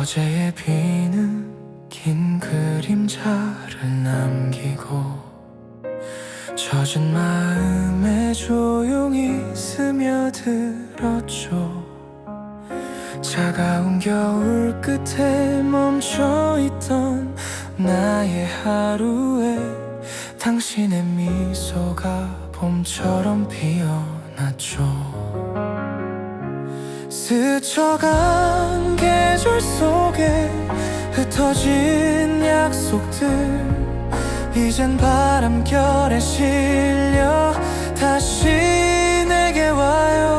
어제의 비는 긴 그림자를 남기고 젖은 마음에 조용히 스며들었죠. 차가운 겨울 끝에 멈춰있던 나의 하루에 당신의 미소가 봄처럼 피어났죠. 스쳐간 계절 속에 흩어진 약속들. 이젠 바람결에 실려 다시 내게 와요.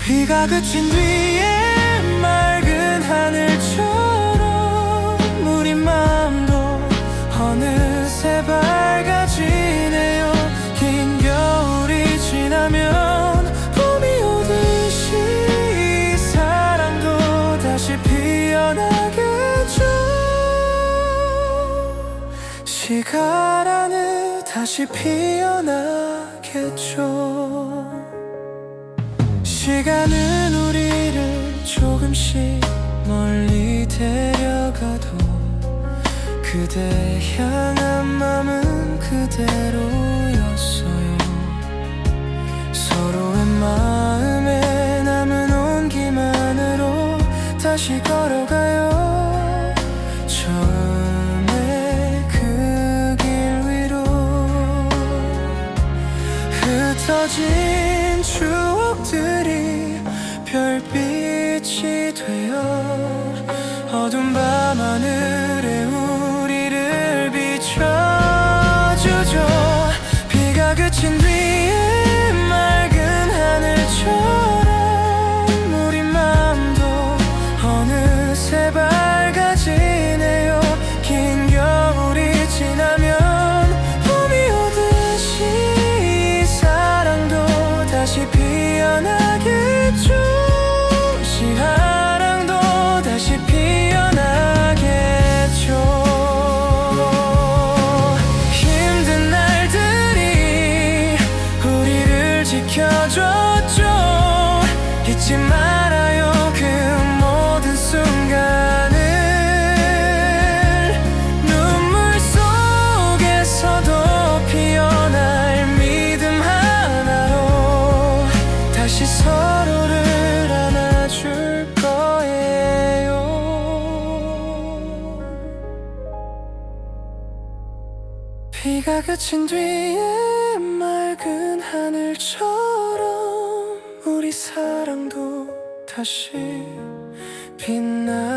비가 그친 뒤에 맑은 하늘처럼 우리 마음도 어느새 밝 시간 안에 다시 피어나겠죠. 시간은 우리를 조금씩 멀리 데려가도 그대 향한 마음은 그대로였어요 흩어 지켜줬죠. 잊지 말아요 그 모든 순간을. 눈물 속에서도 피어날 믿음 하나로 다시 서로를 안아줄 거예요. 비가 그친 뒤에 다시 빛나겠죠